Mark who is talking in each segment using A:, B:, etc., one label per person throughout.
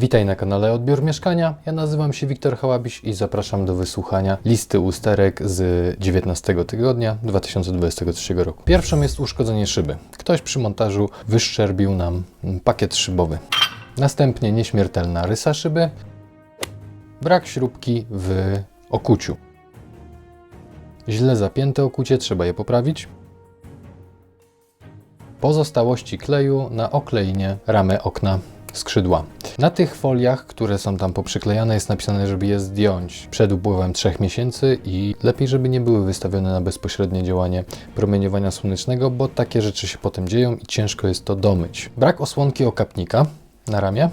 A: Witaj na kanale Odbiór Mieszkania. Ja nazywam się Wiktor Hałabiś i zapraszam do wysłuchania listy usterek z 19 tygodnia 2023 roku. Pierwszą jest uszkodzenie szyby. Ktoś przy montażu wyszczerbił nam pakiet szybowy. Następnie nieśmiertelna rysa szyby, brak śrubki w okuciu. Źle zapięte okucie, trzeba je poprawić. Pozostałości kleju na okleinie ramy okna skrzydła. Na tych foliach, które są tam poprzyklejane, jest napisane, żeby je zdjąć przed upływem 3 miesięcy i lepiej, żeby nie były wystawione na bezpośrednie działanie promieniowania słonecznego, bo takie rzeczy się potem dzieją i ciężko jest to domyć. Brak osłonki okapnika na ramię.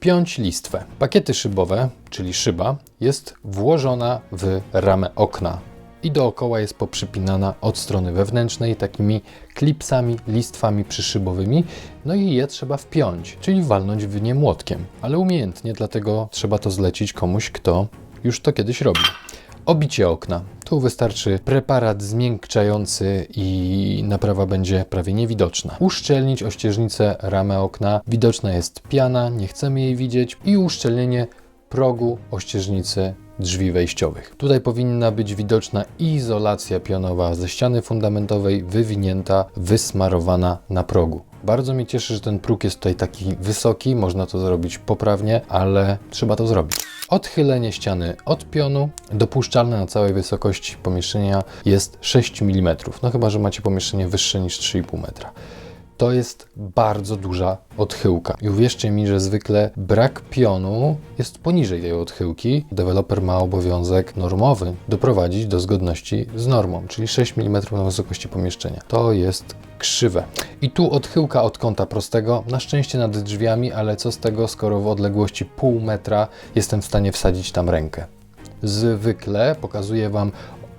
A: Piąć listwę. Pakiety szybowe, czyli szyba, jest włożona w ramę okna i dookoła jest poprzypinana od strony wewnętrznej takimi klipsami, listwami przyszybowymi, no i je trzeba wpiąć, czyli walnąć w nie młotkiem, ale umiejętnie, dlatego trzeba to zlecić komuś, kto już to kiedyś robi. Obicie okna. Tu wystarczy preparat zmiękczający i naprawa będzie prawie niewidoczna. Uszczelnić ościeżnicę ramę okna. Widoczna jest piana, nie chcemy jej widzieć. I uszczelnienie progu ościeżnicy drzwi wejściowych. Tutaj powinna być widoczna izolacja pionowa ze ściany fundamentowej, wywinięta, wysmarowana na progu. Bardzo mnie cieszy, że ten próg jest tutaj taki wysoki, można to zrobić poprawnie, ale trzeba to zrobić. Odchylenie ściany od pionu dopuszczalne na całej wysokości pomieszczenia jest 6 mm. No chyba, że macie pomieszczenie wyższe niż 3,5 metra. To jest bardzo duża odchyłka. I uwierzcie mi, że zwykle brak pionu jest poniżej tej odchyłki. Deweloper ma obowiązek normowy doprowadzić do zgodności z normą, czyli 6 mm na wysokości pomieszczenia. To jest krzywe. I tu odchyłka od kąta prostego, na szczęście nad drzwiami, ale co z tego, skoro w odległości pół metra jestem w stanie wsadzić tam rękę. Zwykle pokazuję Wam,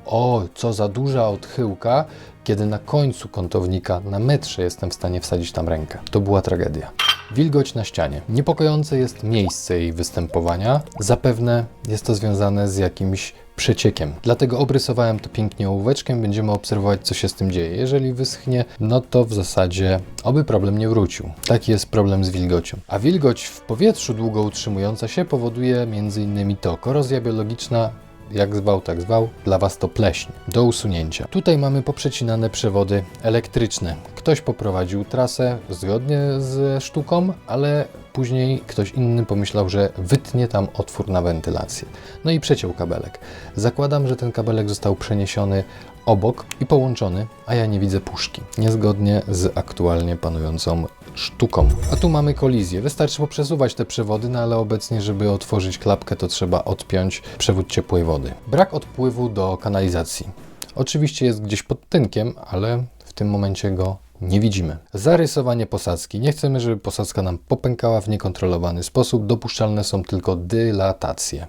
A: o, co za duża odchyłka, kiedy na końcu kątownika na metrze jestem w stanie wsadzić tam rękę. To była tragedia. Wilgoć na ścianie. Niepokojące jest miejsce jej występowania. Zapewne jest to związane z jakimś przeciekiem. Dlatego obrysowałem to pięknie ołóweczkiem. Będziemy obserwować, co się z tym dzieje. Jeżeli wyschnie, no to w zasadzie oby problem nie wrócił. Taki jest problem z wilgocią. A wilgoć w powietrzu długo utrzymująca się powoduje m.in. to korozja biologiczna, jak zwał, tak zwał, dla Was to pleśń, do usunięcia. Tutaj mamy poprzecinane przewody elektryczne. Ktoś poprowadził trasę zgodnie ze sztuką, ale później ktoś inny pomyślał, że wytnie tam otwór na wentylację. No i przeciął kabelek. Zakładam, że ten kabelek został przeniesiony obok i połączony, a ja nie widzę puszki. Niezgodnie z aktualnie panującą sztuką. A tu mamy kolizję. Wystarczy poprzesuwać te przewody, no ale obecnie, żeby otworzyć klapkę, to trzeba odpiąć przewód ciepłej wody. Brak odpływu do kanalizacji. Oczywiście jest gdzieś pod tynkiem, ale w tym momencie go nie widzimy. Zarysowanie posadzki. Nie chcemy, żeby posadzka nam popękała w niekontrolowany sposób. Dopuszczalne są tylko dylatacje.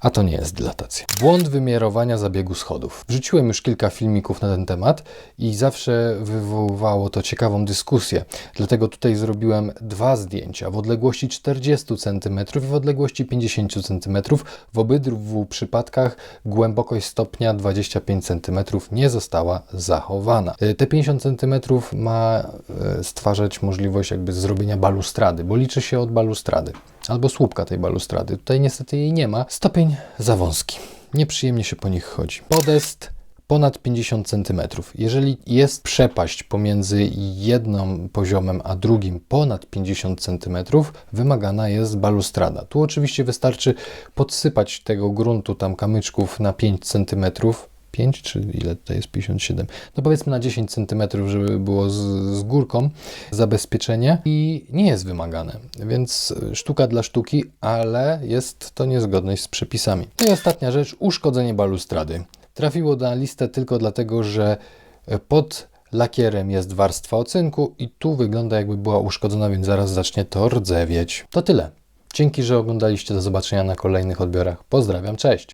A: A to nie jest dylatacja. Błąd wymiarowania zabiegu schodów. Wrzuciłem już kilka filmików na ten temat i zawsze wywoływało to ciekawą dyskusję. Dlatego tutaj zrobiłem dwa zdjęcia w odległości 40 cm i w odległości 50 cm. W obydwu przypadkach głębokość stopnia 25 cm nie została zachowana. Y, Te 50 cm ma y, stwarzać możliwość jakby zrobienia balustrady, bo liczy się od balustrady albo słupka tej balustrady. Tutaj niestety jej nie ma. Stopień za wąski. Nieprzyjemnie się po nich chodzi. Podest ponad 50 cm. Jeżeli jest przepaść pomiędzy jednym poziomem a drugim ponad 50 cm, wymagana jest balustrada. Tu oczywiście wystarczy podsypać tego gruntu tam kamyczków na 5 cm. 5 czy ile tutaj jest 57? No powiedzmy na 10 cm, żeby było z, z górką zabezpieczenie i nie jest wymagane. Więc sztuka dla sztuki, ale jest to niezgodność z przepisami. No i ostatnia rzecz, uszkodzenie balustrady. Trafiło na listę tylko dlatego, że pod lakierem jest warstwa ocynku i tu wygląda jakby była uszkodzona, więc zaraz zacznie to rdzewieć. To tyle. Dzięki, że oglądaliście. Do zobaczenia na kolejnych odbiorach. Pozdrawiam, cześć!